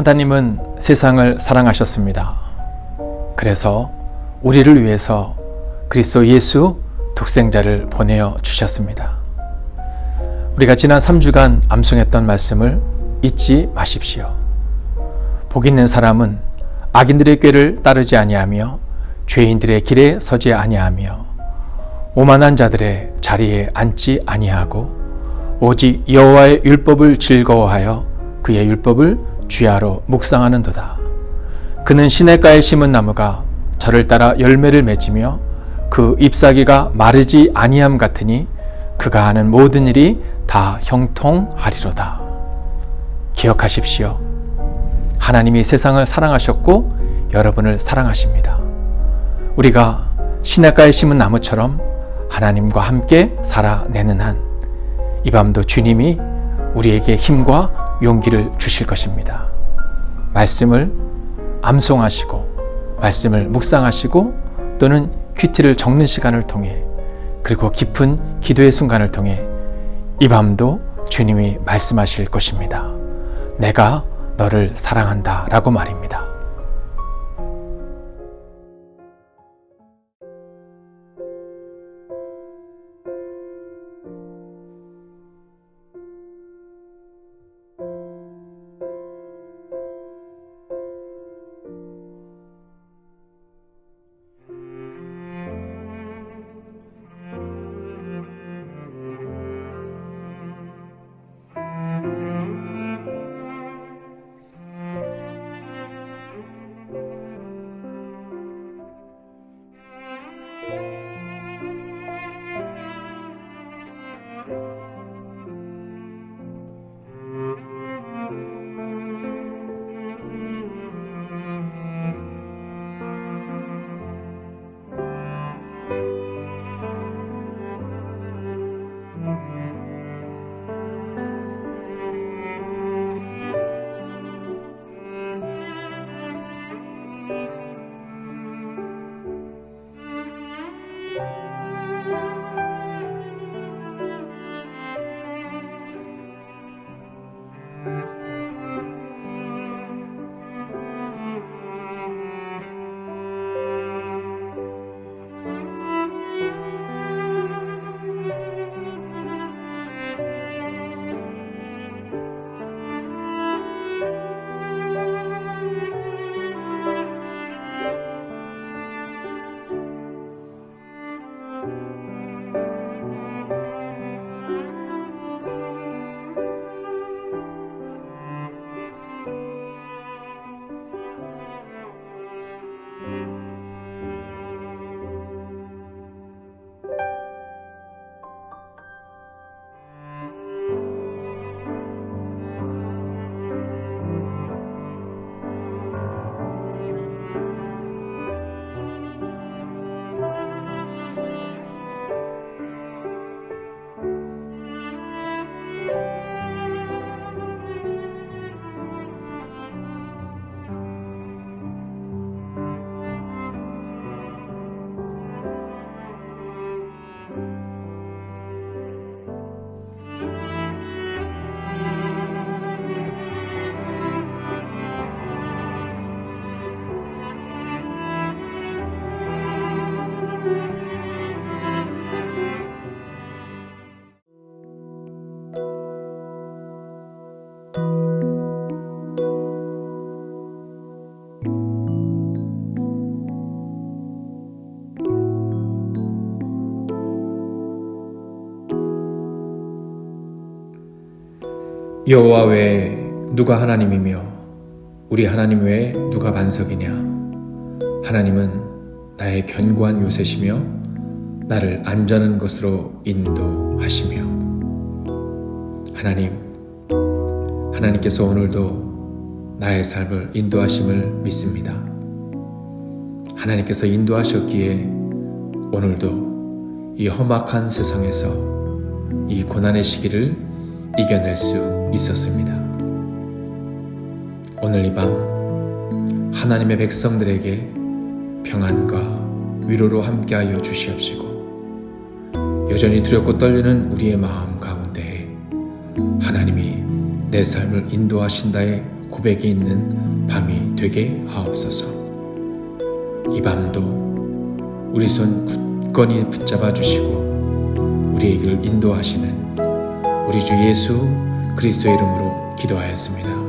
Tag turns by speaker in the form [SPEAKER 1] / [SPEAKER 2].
[SPEAKER 1] 하나님은 세상을 사랑하셨습니다. 그래서 우리를 위해서 그리스도 예수 독생자를 보내어 주셨습니다. 우리가 지난 3주간 암송했던 말씀을 잊지 마십시오. 복 있는 사람은 악인들의 꾀를 따르지 아니하며 죄인들의 길에 서지 아니하며 오만한 자들의 자리에 앉지 아니하고 오직 여호와의 율법을 즐거워하여 그의 율법을 주야로 묵상하는도다. 그는 시냇가에 심은 나무가 저를 따라 열매를 맺으며 그 잎사귀가 마르지 아니함 같으니 그가 하는 모든 일이 다 형통하리로다. 기억하십시오. 하나님이 세상을 사랑하셨고 여러분을 사랑하십니다. 우리가 시냇가에 심은 나무처럼 하나님과 함께 살아내는 한 이 밤도 주님이 우리에게 힘과 용기를 주실 것입니다. 말씀을 암송하시고 말씀을 묵상하시고 또는 큐티를 적는 시간을 통해 그리고 깊은 기도의 순간을 통해 이 밤도 주님이 말씀하실 것입니다. 내가 너를 사랑한다 라고 말입니다. thank you 여호와 외에 누가 하나님이며 우리 하나님 외에 누가 반석이냐 하나님은 나의 견고한 요새시며 나를 안전한 곳으로 인도하시며 하나님 하나님께서 오늘도 나의 삶을 인도하심을 믿습니다. 하나님께서 인도하셨기에 오늘도 이 험악한 세상에서 이 고난의 시기를 이겨낼 수 있었습니다. 오늘 이 밤 하나님의 백성들에게 평안과 위로로 함께하여 주시옵시고 여전히 두렵고 떨리는 우리의 마음 가운데 하나님이 내 삶을 인도하신다의 고백이 있는 밤이 되게 하옵소서. 이 밤도 우리 손 굳건히 붙잡아 주시고 우리의 길을 인도하시는 우리 주 예수 그리스도의 이름으로 기도하였습니다.